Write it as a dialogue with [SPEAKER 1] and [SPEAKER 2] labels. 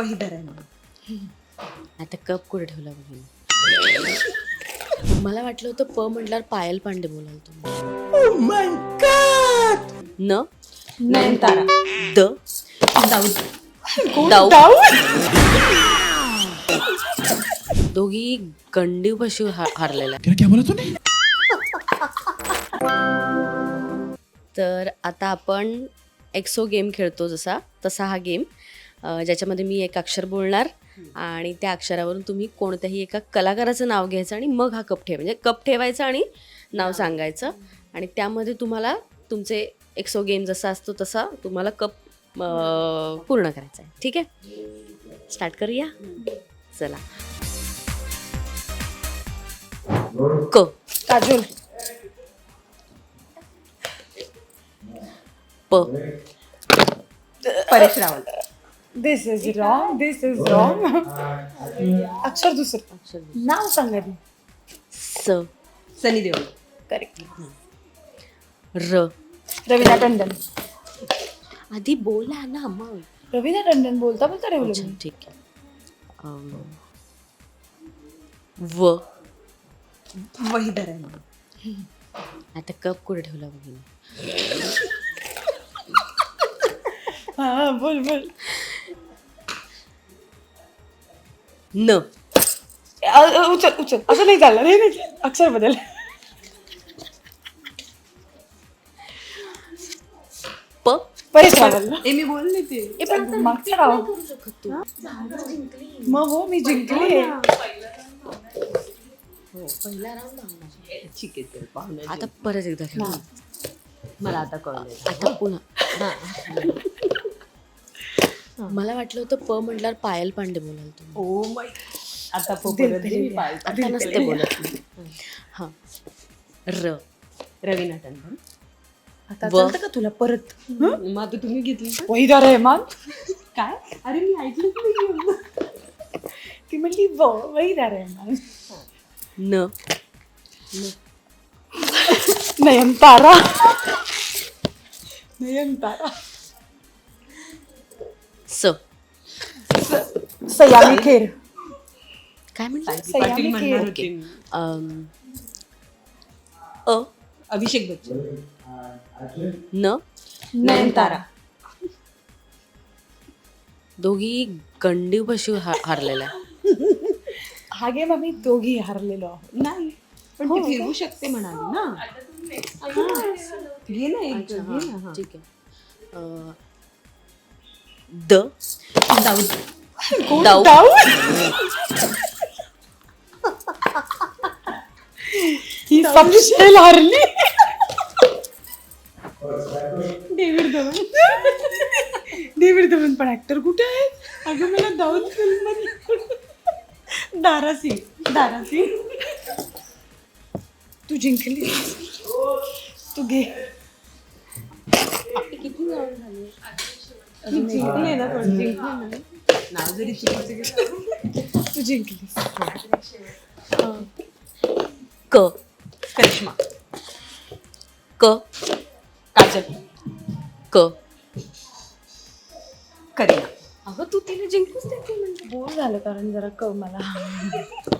[SPEAKER 1] आहे म्हणून.
[SPEAKER 2] आता कप कुठे ठेवला बघीन मला वाटलं होतं प म्हटल्यावर पायल पांडे बोलाल तुम्ही. न?
[SPEAKER 1] नयनतारा.
[SPEAKER 2] द?
[SPEAKER 1] दाऊद
[SPEAKER 2] दाऊ. दोघी गंडीव पशी हारलेल्या. तर आता आपण एक्सो गेम खेळतो जसा तसा हा गेम. ज्याच्यामध्ये मी एक अक्षर बोलणार आणि त्या अक्षरावरून तुम्ही कोणत्याही एका कलाकाराचं नाव घ्यायचं आणि मग हा कप ठेव. म्हणजे कप ठेवायचा आणि नाव सांगायचं. आणि त्यामध्ये तुम्हाला तुमचे एक्सो गेम जसा असतो तसा तुम्हाला कप पूर्ण करायचा आहे. ठीक आहे? स्टार्ट करूया? चला. क.
[SPEAKER 1] काजोल
[SPEAKER 2] प.
[SPEAKER 1] Paresh Rawal.
[SPEAKER 3] This is wrong this is wrong अक्षर दुसरं
[SPEAKER 2] अक्षर
[SPEAKER 3] नाव सांगा ती
[SPEAKER 2] स
[SPEAKER 1] सनी देओल.
[SPEAKER 3] करेक्ट
[SPEAKER 2] र
[SPEAKER 3] रवीना टंडन.
[SPEAKER 2] आधी बोला ना मग.
[SPEAKER 3] रवीना टंडन बोलता बोलता ठेवलं
[SPEAKER 2] अच्छा
[SPEAKER 3] मी
[SPEAKER 2] ठीक आहे. अम, व.
[SPEAKER 1] वहीधर आहे
[SPEAKER 2] आता कप कुठे ठेवला बघीन
[SPEAKER 3] हा बोल बोल.
[SPEAKER 2] न.
[SPEAKER 3] अ, अ, उचल उचल. असं नाही चाललं नाही नाही. अक्षर बदल.
[SPEAKER 2] प.
[SPEAKER 1] ए मी बोलले ते.
[SPEAKER 3] ए, पण मागचं राव. मग हो मी जिंकले.
[SPEAKER 1] ठीक आहे चल पाहुणे
[SPEAKER 2] आता परत एकदा खेळू.
[SPEAKER 1] मला आता कळलं.
[SPEAKER 2] आता पुन्हा. मला वाटलं होतं प म्हटल्यावर पायल पांडे बोलाल तुम्ही.
[SPEAKER 1] ओ माय आता परत मी पाहिजे.
[SPEAKER 2] आता नसते बोलत मी. हा. र.
[SPEAKER 1] रवीना टंडन
[SPEAKER 3] आता
[SPEAKER 2] व.
[SPEAKER 3] चालतं का तुला परत?
[SPEAKER 1] मग आता तुम्ही घेतली
[SPEAKER 3] वहिदा रहमान.
[SPEAKER 1] काय? अरे मी ऐकलं नाही
[SPEAKER 3] ती म्हणली व वहिदा रहमान.
[SPEAKER 2] न.
[SPEAKER 3] नयनतारा. नयनतारा.
[SPEAKER 2] स.
[SPEAKER 3] सयामी खेर.
[SPEAKER 2] काय म्हणलं?
[SPEAKER 1] पाटील
[SPEAKER 3] सयामी
[SPEAKER 1] म्हणणार
[SPEAKER 3] खेर
[SPEAKER 1] होते. मी.
[SPEAKER 2] अम, अ.
[SPEAKER 1] अभिषेक बच्चन.
[SPEAKER 2] न.
[SPEAKER 1] नयनतारा.
[SPEAKER 2] दोघी गंडीव पशी हारलेल्या.
[SPEAKER 3] हा गेम आम्ही दोघी हरलेलो आहोत.
[SPEAKER 1] नाही पण ती फिरवू शकते म्हणाली ना. हा. घे ना एक घे ना हा.
[SPEAKER 2] ठीक आहे. अ, द.
[SPEAKER 1] दाऊद
[SPEAKER 2] दाऊ
[SPEAKER 3] ही सबशेल हरली.
[SPEAKER 1] डेव्हिड धवन.
[SPEAKER 3] डेव्हिड धवन पण ऍक्टर कुठे आहेत
[SPEAKER 1] अगं मला दाऊद फिल्ममध्ये दारासी दारासी
[SPEAKER 3] तू जिंकली. तू घे.
[SPEAKER 1] अजून जिंकले ना थोडं. जिंकले ना नाव जरी चुकीचं
[SPEAKER 3] तू जिंकली
[SPEAKER 2] क.
[SPEAKER 1] करिश्मा.
[SPEAKER 2] क.
[SPEAKER 1] काजल.
[SPEAKER 2] क.
[SPEAKER 1] करीना.
[SPEAKER 2] अगं तू तिला जिंकूच देते म्हणजे
[SPEAKER 3] बोर झालं कारण जरा क मला.